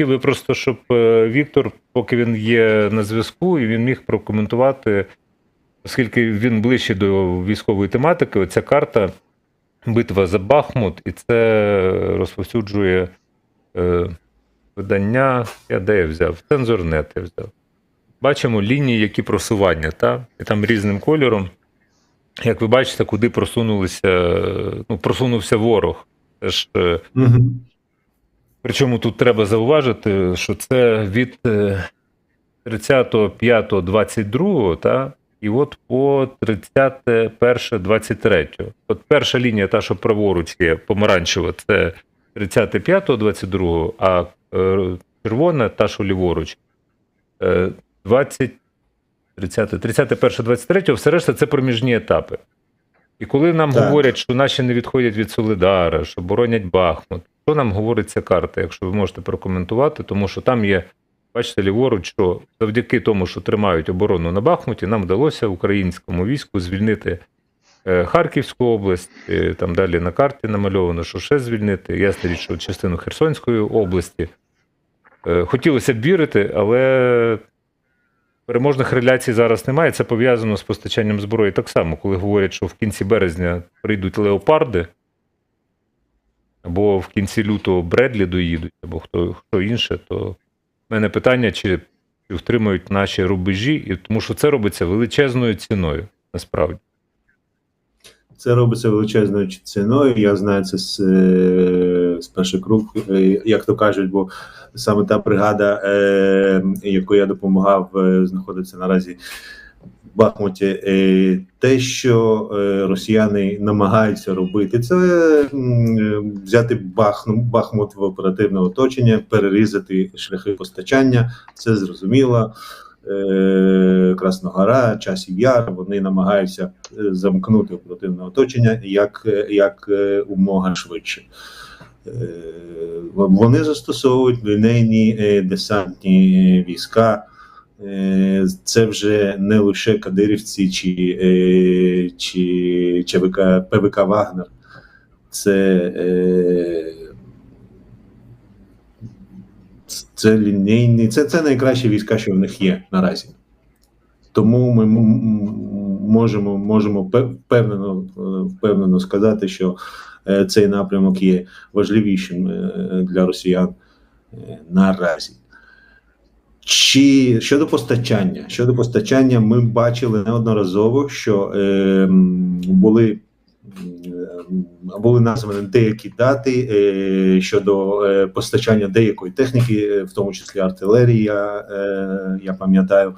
хотів би просто, щоб е, Віктор, поки він є на зв'язку, і він міг прокоментувати, оскільки він ближче до військової тематики, оця карта Битва за Бахмут, і це розповсюджує е, видання. Я де я взяв? Цензорнет я взяв. Бачимо лінії, які просування, та? і там різним кольором. Як ви бачите, куди просунулися, ну, просунувся ворог. Це ж Угу. Причому тут треба зауважити, що це від е, 30.05.22, та, і от по 31.23. От перша лінія, та, що праворуч є, помаранчева, це 35.22, а е, червона, та, що ліворуч, е, 20, 30, 31.23, все решта це проміжні етапи. І коли нам Так. говорять, що наші не відходять від Солидара, що боронять Бахмут, що нам говорить ця карта, якщо ви можете прокоментувати, тому що там є, бачите, ліворуч, що завдяки тому, що тримають оборону на Бахмуті, нам вдалося українському війську звільнити е, Харківську область, е, там далі на карті намальовано, що ще звільнити. Ясна річ, що частину Херсонської області. Е, Хотілося б вірити, але переможних реляцій зараз немає. Це пов'язано з постачанням зброї так само, коли говорять, що в кінці березня прийдуть леопарди, або в кінці лютого Бредлі доїдуть, або хто, хто інше, то в мене питання, чи, чи втримають наші рубежі, і тому що це робиться величезною ціною, насправді. Це робиться величезною ціною. Я знаю це з, е, з перших рук, е, як то кажуть, бо саме та бригада, е, яку я допомагав, е, знаходиться наразі Бахмуті. Е, те, що е, росіяни намагаються робити, це е, взяти Бахмут в оперативне оточення, перерізати шляхи постачання. Це зрозуміло. Красногора, Часів Яр, вони намагаються замкнути оперативне оточення як, як умога швидше. Вони застосовують лінейні десантні війська. Це вже не лише кадирівці чи, е, чи ЧВК, ПВК Вагнер. Це, е, це лінійні, це, це найкращі війська, що в них є наразі. Тому ми можемо, можемо впевнено, впевнено сказати, що е, цей напрямок є важливішим для росіян наразі. Чи щодо постачання? Щодо постачання, ми бачили неодноразово, що е, були, м, були названі деякі дати е, щодо е, постачання деякої техніки, е, в тому числі артилерія, е, я пам'ятаю.